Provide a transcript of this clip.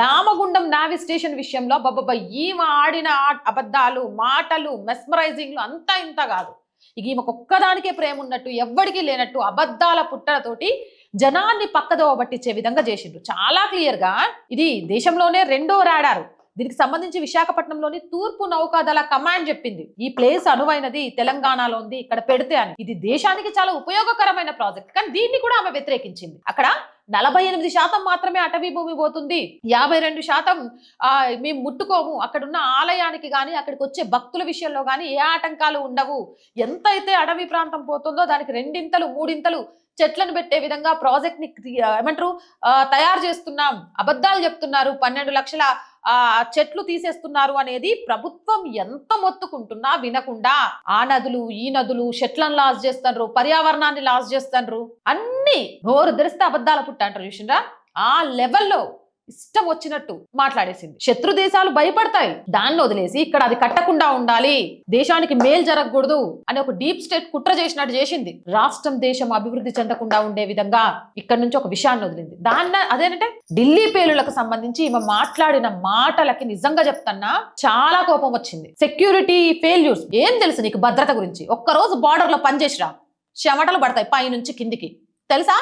దామగుండం నావి స్టేషన్ విషయంలో బాబా ఈమె ఆడిన అబద్ధాలు మాటలు మెస్మరైజింగ్లు అంతా ఇంత కాదు. ఇక ఈమెకు ఒక్కదానికే ప్రేమ ఉన్నట్టు ఎవ్వడికి లేనట్టు అబద్ధాల పుట్టలతోటి జనాన్ని పక్కదోవ పట్టించే విధంగా చేసిండ్రు. చాలా క్లియర్గా ఇది దేశంలోనే రెండో రాడారు. దీనికి సంబంధించి విశాఖపట్నంలోని తూర్పు నౌకాదళ కమాండ్ చెప్పింది. ఈ ప్లేస్ అనువైనది తెలంగాణలో ఉంది ఇక్కడ పెడితే అని. ఇది దేశానికి చాలా ఉపయోగకరమైన ప్రాజెక్ట్ కానీ దీన్ని కూడా ఆమె వ్యతిరేకించింది. అక్కడ నలభై ఎనిమిది శాతం మాత్రమే అటవీ భూమి పోతుంది. యాభై రెండు శాతం మేము ముట్టుకోము. అక్కడున్న ఆలయానికి కానీ అక్కడికి వచ్చే భక్తుల విషయంలో కానీ ఏ ఆటంకాలు ఉండవు. ఎంతైతే అటవీ ప్రాంతం పోతుందో దానికి రెండింతలు మూడింతలు చెట్లను పెట్టే విధంగా ప్రాజెక్ట్ని ఏమంటారు తయారు చేస్తున్నాం. అబద్ధాలు చెప్తున్నారు. పన్నెండు లక్షల ఆ చెట్లు తీసేస్తున్నారు అనేది ప్రభుత్వం ఎంత మొత్తుకుంటున్నా వినకుండా. ఆ నదులు ఈ నదులు చెట్లను లాస్ చేస్తారు పర్యావరణాన్ని లాస్ చేస్తారు అన్ని నోరు తెరిస్తే అబద్ధాల పుట్ట అంటారు చూసిండ్రా? ఆ లెవెల్లో ఇష్టం వచ్చినట్టు మాట్లాడేసింది. శత్రు దేశాలు భయపడతాయి. దాన్ని వదిలేసి ఇక్కడ అది కట్టకుండా ఉండాలి. దేశానికి మేలు జరగకూడదు అని ఒక డీప్ స్టేట్ కుట్ర చేసినట్టు చేసింది. రాష్ట్రం దేశం అభివృద్ధి చెందకుండా ఉండే విధంగా ఇక్కడ నుంచి ఒక విషయాన్ని వదిలింది. దాన్ని అదేంటంటే ఢిల్లీ పేలులకు సంబంధించి ఈమె మాట్లాడిన మాటలకి నిజంగా చెప్తున్నా చాలా కోపం వచ్చింది. Security failures. ఏం తెలుసు నీకు భద్రత గురించి? ఒక్కరోజు బార్డర్లో పనిచేసిరా. చెమటలు పడతాయి పైనుంచి కిందికి. తెలుసా?